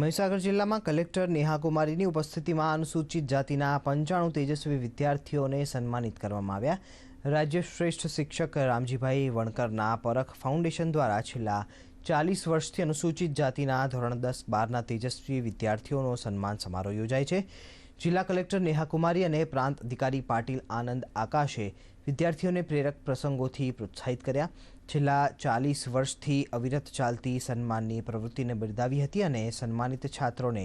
મહીસાગર જિલ્લામાં કલેક્ટર નેહાકુમારીની ઉપસ્થિતિમાં અનુસૂચિત જાતિના પંચાણું તેજસ્વી વિદ્યાર્થીઓને સન્માનિત કરવામાં આવ્યા. રાજ્ય શ્રેષ્ઠ શિક્ષક રામજીભાઈ વણકરના પરખ ફાઉન્ડેશન દ્વારા છેલ્લા ચાલીસ વર્ષથી અનુસૂચિત જાતિના ધોરણ દસ બારના તેજસ્વી વિદ્યાર્થીઓનો સન્માન સમારોહ યોજાય છે. જિલ્લા કલેક્ટર નેહા કુમારી અને પ્રાંત અધિકારી પાટીલ આનંદ આકાશે વિદ્યાર્થીઓને પ્રેરક પ્રસંગોથી પ્રોત્સાહિત કર્યા. છેલ્લા ચાલીસ વર્ષથી અવિરત ચાલતી સન્માનની પ્રવૃત્તિને બિરદાવી હતી અને સન્માનિત છાત્રોને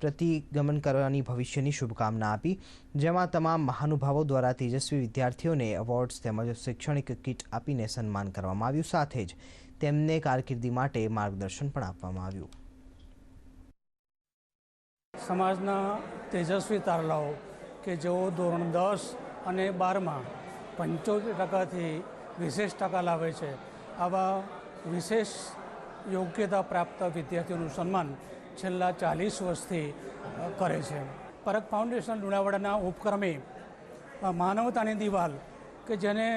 પ્રતિગમન કરવાની ભવિષ્યની શુભકામના આપી. જેમાં તમામ મહાનુભાવો દ્વારા તેજસ્વી વિદ્યાર્થીઓને એવોર્ડ્સ તેમજ શૈક્ષણિક કીટ આપીને સન્માન કરવામાં આવ્યું. સાથે જ તેમને કારકિર્દી માટે માર્ગદર્શન પણ આપવામાં આવ્યું. સમાજના તેજસ્વી તારલાઓ કે જેઓ ધોરણ દસ અને બારમાં પંચોતેર ટકાથી વિશેષ ટકા લાવે છે. આવા વિશેષ યોગ્યતા પ્રાપ્ત વિદ્યાર્થીઓનું સન્માન છેલ્લા ચાલીસ વર્ષથી કરે છે. પરખ ફાઉન્ડેશન લુણાવાડાના ઉપક્રમે માનવતાની દિવાલ કે જેને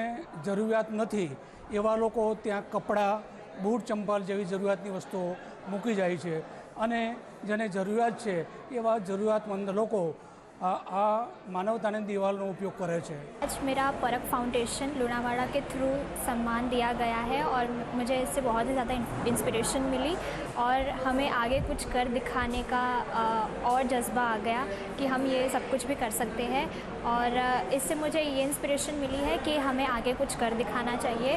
જરૂરિયાત નથી એવા લોકો ત્યાં કપડાં, બૂટ, ચંપલ જેવી જરૂરિયાતની વસ્તુઓ મૂકી જાય છે. અને જેને જરૂરિયાત છે એવા જરૂરિયાતમંદ લોકો આ આ માનવતાની દિવાલનો ઉપયોગ કરે છે आज मेरा परख फाउंडेशन लुणावाड़ा के थ्रू सम्मान दिया गया है और मुझे इससे बहुत ही ज़्यादा इंस्पिरेशन मिली और हमें आगे कुछ कर दिखाने का अ, और जज्बा आ गया कि हम ये सब कुछ भी कर सकते हैं और अ, इससे मुझे ये इंस्पिरेशन मिली है कि हमें आगे कुछ कर दिखाना चाहिए